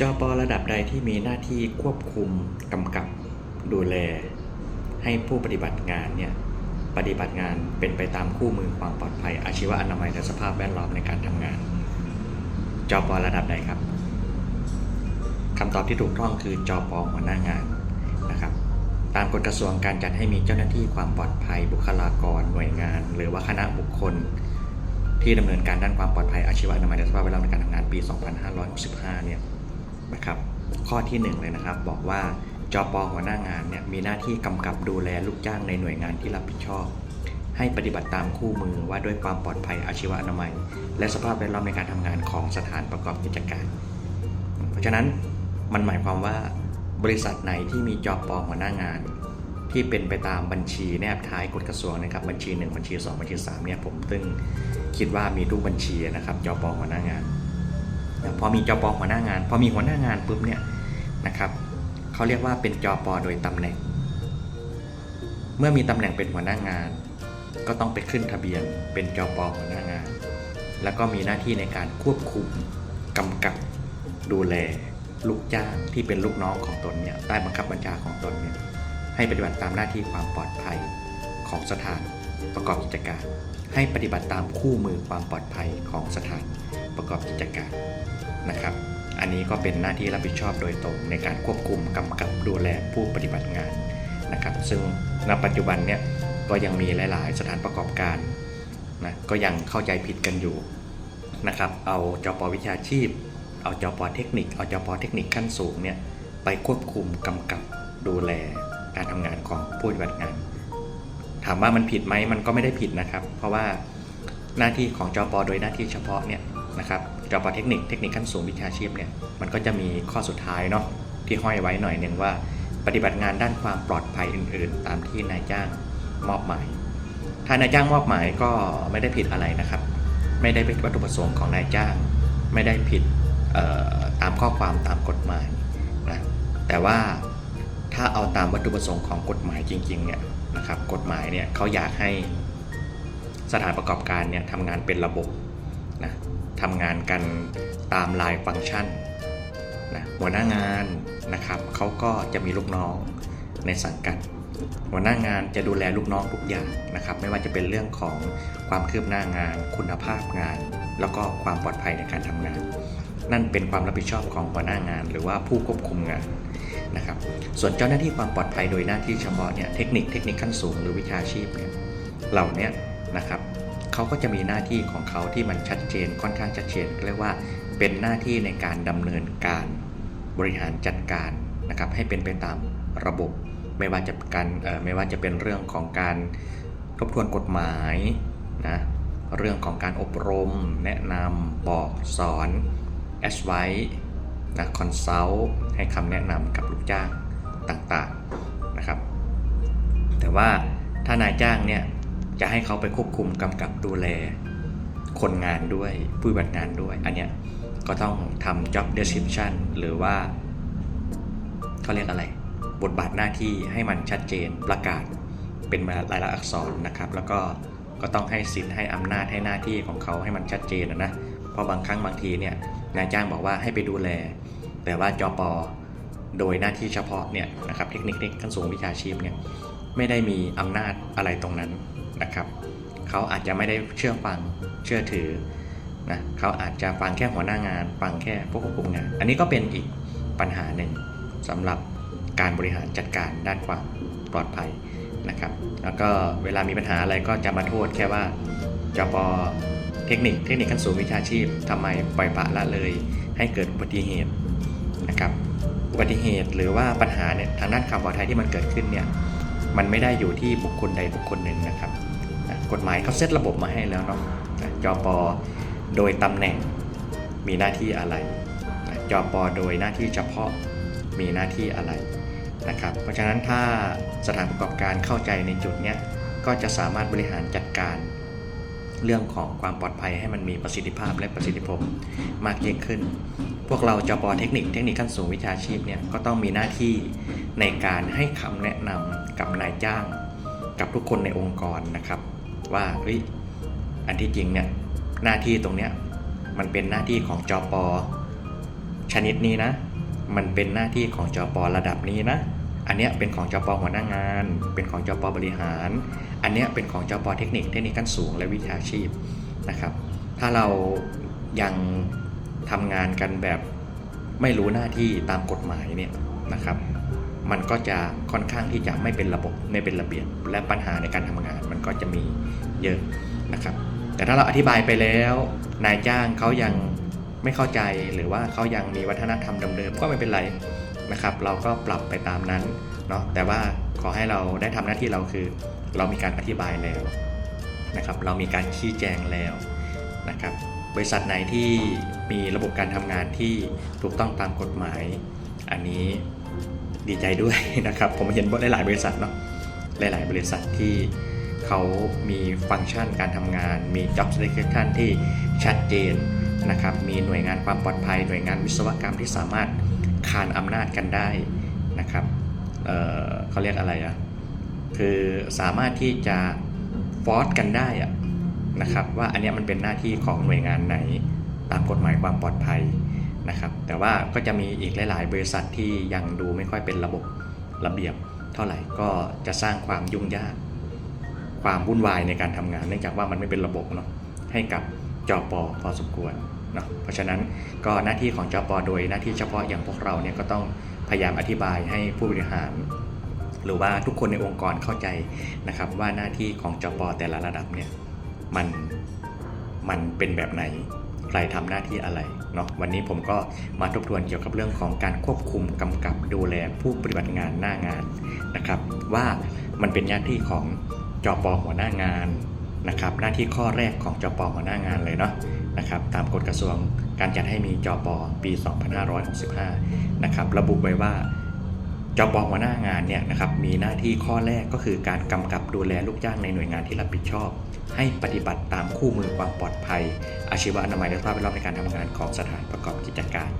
จอประดับใดที่มีหน้าที่ควบคุมกำกับดูแล ให้ผู้ปฏิบัติงานเนี่ยปฏิบัติงานเป็นไปตามคู่มือความปลอดภัย อาชีวะอนามัยและสภาพแวดล้อมในการทำงาน จอประดับใดครับคำตอบที่ถูกต้องคือจอปหัวหน้างานนะครับ ตามกฎกระทรวงการจัดให้มีเจ้าหน้าที่ความปลอดภัย บุคลากรหน่วยงาน หรือว่าคณะบุคคล ที่ดำเนินการด้านความปลอดภัยอาชีวะอนามัยและสภาพแวดล้อมในการทำงานปี 2565 เนี่ย นะครับ ข้อที่หนึ่งเลยนะครับ บอกว่าจปหัวหน้างานเนี่ยมีหน้าที่กำกับดูแลลูกจ้างในหน่วยงานที่รับผิดชอบ ให้ปฏิบัติตามคู่มือว่าด้วยความปลอดภัยอาชีวอนามัย และสภาพแวดล้อมในการทำงานของสถานประกอบกิจการ เพราะฉะนั้นมันหมายความว่าบริษัทไหนที่มีจอปหัวหน้างาน ที่เป็นไปตามบัญชีแนบท้ายกฎกระทรวงนะครับบัญชี 1 บัญชี 2 บัญชี3เนี่ยผมตึงคิดว่ามีทุกบัญชีนะครับจอปหัวหน้างาน พอมีจอปอหัวหน้างาน พอมีหัวหน้างานปุ๊บเนี่ยนะครับเขาเรียกว่าเป็นจอปอโดยตำแหน่ง เมื่อมีตำแหน่งเป็นหัวหน้างาน ก็ต้องไปขึ้นทะเบียนเป็นจอปอหัวหน้างาน แล้วก็มีหน้าที่ในการควบคุมกำกับดูแลลูกจ้างที่เป็นลูกน้องของตนเนี่ยใต้บังคับบัญชาของตนเนี่ยให้ปฏิบัติตามหน้าที่ความปลอดภัยของสถาน ประกอบกิจการ ให้ปฏิบัติตามคู่มือความปลอดภัยของสถานประกอบกิจการนะครับ อันนี้ก็เป็นหน้าที่รับผิดชอบโดยตรงในการควบคุมกำกับดูแลผู้ปฏิบัติงานนะครับ ซึ่งณปัจจุบันเนี่ยก็ยังมีหลาย ๆ สถานประกอบการนะก็ยังเข้าใจผิดกันอยู่นะครับ เอาจปวิชาชีพ เอาจปเทคนิค เอาจปเทคนิคขั้นสูงเนี่ยไปควบคุมกำกับดูแลการทำงานของผู้ปฏิบัติงานามว่ามันผิดไหมมันก็ไม่ได้ผิดนะครับ เพราะว่าหน้าที่ของจปโดยหน้าที่เฉพาะเนี่ยนะครับจปเทคนิคเทคนิคขั้นสูงวิชาชีพเนี่ยมันก็จะมีข้อสุดท้ายเนาะที่ห้อยไว้หน่อยหนึ่งว่า ปฏิบัติงานด้านความปลอดภัยอื่น ๆ ตามที่นายจ้างมอบหมาย ถ้านายจ้างมอบหมายก็ไม่ได้ผิดอะไรนะครับ ไม่ได้เป็นวัตถุประสงค์ของนายจ้าง ไม่ได้ผิดตามข้อความตามกฎหมายนะแต่ว่า ถ้าเอาตามวัตถุประสงค์ของกฎหมายจริงๆเนี่ยนะครับกฎหมายเนี่ยเขาอยากให้สถานประกอบการเนี่ยทำงานเป็นระบบนะทำงานกันตามลายฟังก์ชันนะหัวหน้างานนะครับเขาก็จะมีลูกน้องในสังกัด หัวหน้างานจะดูแลลูกน้องทุกอย่างนะครับ ไม่ว่าจะเป็นเรื่องของความคืบหน้างาน คุณภาพงาน แล้วก็ความปลอดภัยในการทำงาน นั่นเป็นความรับผิดชอบของหัวหน้างาน หรือว่าผู้ควบคุมงาน นะครับ ส่วนเจ้าหน้าที่ความปลอดภัยโดยหน้าที่เฉพาะเนี่ยเทคนิคเทคนิคขั้นสูงหรือวิชาชีพเนี่ยเหล่านี้นะครับเขาก็จะมีหน้าที่ของเขาที่มันชัดเจนค่อนข้างชัดเจนเรียกว่าเป็นหน้าที่ในการดำเนินการบริหารจัดการนะครับให้เป็นไปตามระบบ ไม่ว่าจะการไม่ว่าจะเป็นเรื่องของการทบทวนกฎหมายนะเรื่องของการอบรม แนะนำบอกสอนแอดไว้ นะคอนซัลท์ให้คำแนะนำกับลูกจ้างต่างๆนะครับ แต่ว่าถ้านายจ้างเนี่ยจะให้เขาไปควบคุมกำกับดูแลคนงานด้วยผู้บัติงานด้วย อันเนี้ยก็ต้องทำ job description หรือว่าเขาเรียกอะไร บทบาทหน้าที่ให้มันชัดเจนประกาศเป็นรายลักษณ์อักษรนะครับ แล้วก็ก็ต้องให้สิทธิ์ให้อำนาจให้หน้าที่ของเขาให้มันชัดเจนนะนะ เพราะบางครั้งบางทีเนี่ยนายจ้างบอกว่าให้ไปดูแล แต่ว่าจปโดยหน้าที่เฉพาะเนี่ยนะครับเทคนิคขั้นสูงวิชาชีพเนี่ยไม่ได้มีอำนาจอะไรตรงนั้นนะครับเขาอาจจะไม่ได้เชื่อฟังเชื่อถือนะเขาอาจจะฟังแค่หัวหน้างาน ฟังแค่ผู้ควบคุมงาน อันนี้ก็เป็นอีกปัญหาหนึ่งสำหรับการบริหารจัดการด้านความปลอดภัยนะครับ แล้วก็เวลามีปัญหาอะไรก็จะมาโทษแค่ว่าจป เทคนิคเทคนิคขั้นสูงวิชาชีพทำไมปล่อยปละละเลย ให้เกิดอุบัติเหตุนะครับอุบัติเหตุหรือว่าปัญหาเนี่ยทางด้านความปลอดภัยที่มันเกิดขึ้นเนี่ยมันไม่ได้อยู่ที่บุคคลใดบุคคลหนึ่งนะครับกฎหมายเขาเซตระบบมาให้แล้วเนาะนะจปโดยตำแหน่งมีหน้าที่อะไรนะจปโดยหน้าที่เฉพาะมีหน้าที่อะไรนะครับ เพราะฉะนั้นถ้าสถานประกอบการเข้าใจในจุดเนี้ยก็จะสามารถบริหารจัดการ เรื่องของความปลอดภัยให้มันมีประสิทธิภาพและประสิทธิผลมากยิ่งขึ้น พวกเราจปเทคนิคเทคนิคขั้นสูงวิชาชีพเนี่ยก็ต้องมีหน้าที่ในการให้คำแนะนำกับนายจ้าง กับทุกคนในองค์กรนะครับ ว่าเฮ้ยอันที่จริงเนี่ยหน้าที่ตรงเนี้ยมันเป็นหน้าที่ของจปอชนิดนี้นะ มันเป็นหน้าที่ของจปอระดับนี้นะ อันเนี้ยเป็นของจปหัวหน้างาน เป็นของจปบริหาร อันเนี้ยเป็นของจปเทคนิคเทคนิคขั้นสูงและวิชาชีพนะครับ ถ้าเรายังทำงานกันแบบไม่รู้หน้าที่ตามกฎหมายเนี่ยนะครับ มันก็จะค่อนข้างที่จะไม่เป็นระบบไม่เป็นระเบียบและปัญหาในการทำงานมันก็จะมีเยอะนะครับ แต่ถ้าเราอธิบายไปแล้ว นายจ้างเขายังไม่เข้าใจหรือว่าเขายังมีวัฒนธรรมเดิมๆก็ไม่เป็นไร นะครับ เราก็ปรับไปตามนั้นเนาะแต่ว่าขอให้เราได้ทำหน้าที่เราคือ เรามีการอธิบายแล้วนะครับ เรามีการชี้แจงแล้วนะครับ บริษัทไหนที่มีระบบการทำงานที่ถูกต้องตามกฎหมาย อันนี้ดีใจด้วยนะครับ ผมเห็นหลายๆบริษัทเนาะหลาย ๆ บริษัทที่เขามีฟังก์ชันการทำงาน มี job description ที่ชัดเจนนะครับ มีหน่วยงานความปลอดภัย หน่วยงานวิศวกรรมที่สามารถ คานอำนาจกันได้นะครับเเขาเรียกอะไรอะคือสามารถที่จะฟอร์สกันได้อะนะครับว่าอันนี้มันเป็นหน้าที่ของหน่วยงานไหนตามกฎหมายความปลอดภัยนะครับ แต่ว่าก็จะมีอีกหลาย ๆ บริษัทที่ยังดูไม่ค่อยเป็นระบบระเบียบเท่าไหร่ก็จะสร้างความยุ่งยาก ความวุ่นวายในการทำงาน เนื่องจากว่ามันไม่เป็นระบบเนาะให้กับจอปอพอสมควร เนาะเพราะฉะนั้นก็หน้าที่ของจปอโดยหน้าที่เฉพาะอย่างพวกเราเนี่ยก็ต้องพยายามอธิบายให้ผู้บริหาร หรือว่าทุกคนในองค์กรเข้าใจนะครับว่าหน้าที่ของจปอแต่ละระดับเนี่ยมันมันเป็นแบบไหนใครทำหน้าที่อะไรเนาะวันนี้ผมก็มาทบทวนเกี่ยวกับเรื่องของการควบคุมกำกับดูแลผู้ปฏิบัติงานหน้างานนะครับ ว่ามันเป็นหน้าที่ของจอปอหัวหน้างานนะครับ หน้าที่ข้อแรกของจอปอหัวหน้างานเลยเนาะ นะครับตามกฎกระทรวงการจัดให้มีจอปอปี 2565 นะครับระบุไว้ว่าจปหัวหน้างานเนี่ยนะครับมีหน้าที่ข้อแรกก็คือการกำกับดูแลลูกจ้างในหน่วยงานที่รับผิดชอบ ให้ปฏิบัติตามคู่มือความปลอดภัย อาชีวะอนามัยและสภาพแวดล้อมในการทำงานของสถานประกอบกิจการ